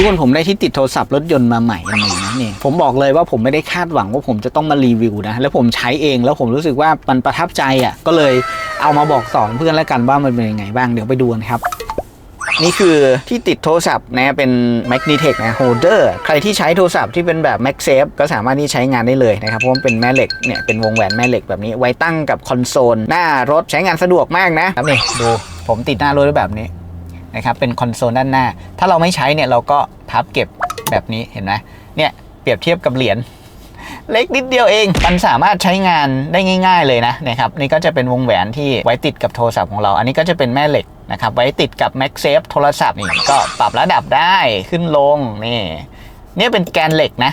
ทุกคนผมได้ที่ติดโทรศัพท์รถยนต์มาใหม่อันหนึ่งนะนี่ผมบอกเลยว่าผมไม่ได้คาดหวังว่าผมจะต้องมารีวิวนะ แล้วผมใช้เองแล้วผมรู้สึกว่ามันประทับใจอะก็เลยเอามาบอกสอนเพื่อนแล้วกันว่ามันเป็นยังไงบ้างเดี๋ยวไปดูกันครับนี่คือที่ติดโทรศัพท์นะเป็น m a g n i t e c นะ Holder ใครที่ใช้โทรศัพท์ที่เป็นแบบ MagSafe ก็สามารถที่ใช้งานได้เลยนะครับ เพราะมันเป็นแม่เหล็กเนี่ยเป็นวงแหวนแม่เหล็กแบบนี้ไว้ตั้งกับคอนโซล หน้ารถใช้งานสะดวกมากนะครับนี่ดูผมติดหน้ารถไวแบบนี้ นะครับเป็นคอนโซลด้านหน้า ถ้าเราไม่ใช้เนี่ยเราก็พับเก็บแบบนี้เห็นไหมเนี่ยเปรียบเทียบกับเหรียญเล็กนิดเดียวเอง มันสามารถใช้งานได้ง่าย ๆ เลยนะนะครับนี่ก็จะเป็นวงแหวนที่ไว้ติดกับโทรศัพท์ของเรา อันนี้ก็จะเป็นแม่เหล็กนะครับไว้ติดกับ MagSafe โทรศัพท์นี่ก็ปรับระดับได้ขึ้นลงนี่เนี่ยเป็นแกนเหล็กนะ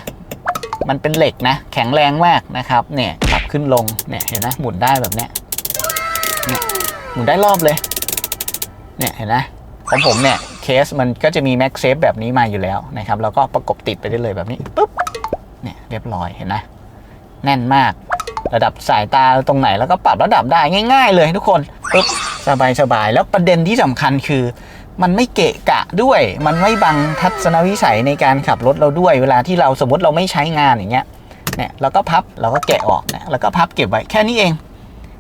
มันเป็นเหล็กนะ แข็งแรงมากนะครับเนี่ยปรับขึ้นลงเนี่ยเห็นไหมหมุนได้แบบเนี้ยเนี่ยหมุนได้รอบเลยเนี่ยเห็นไหม ของผมเนี่ยเคสมันก็จะมี MagSafe แบบนี้มาอยู่แล้วนะครับแล้วก็ประกบติดไปได้เลยแบบนี้ปุ๊บเนี่ยเรียบร้อยเห็นไหมแน่นมาก ระดับสายตาตรงไหนแล้วก็ปรับระดับได้ง่าย ๆ เลยทุกคนปุ๊บสบายสบายแล้วประเด็นที่สำคัญคือ มันไม่เกะกะด้วย มันไม่บังทัศนวิสัยในการขับรถเราด้วย เวลาที่เราสมมติเราไม่ใช้งานอย่างเงี้ยเนี่ยเราก็พับเราก็แกะออกเนี่ยแล้วก็พับเก็บไว้แค่นี้เอง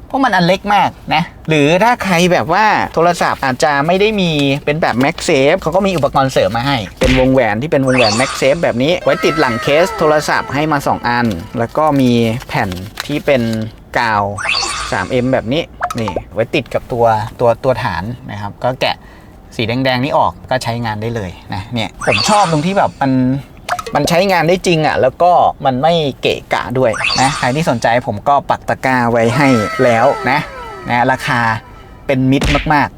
เพราะมันอันเล็กมากนะ หรือถ้าใครแบบว่าโทรศัพท์อาจจะไม่ได้มีเป็นแบบ MagSafe เขาก็มีอุปกรณ์เสริมมาให้ เป็นวงแหวนที่เป็นวงแหวน MagSafe แบบนี้ ไว้ติดหลังเคสโทรศัพท์ให้มา 2 อัน แล้วก็มีแผ่นที่เป็นกาว 3M แบบนี้นี่ไว้ติดกับตัวตัวตัวฐานนะครับ ก็แกะสีแดงๆนี้ออกก็ใช้งานได้เลยนะเนี่ยผมชอบตรงที่แบบมัน มันใช้งานได้จริงอะแล้วก็มันไม่เกะกะด้วยนะใครที่สนใจผมก็ปักตะกร้าไว้ให้แล้วนะนะราคาเป็นมิตรมาก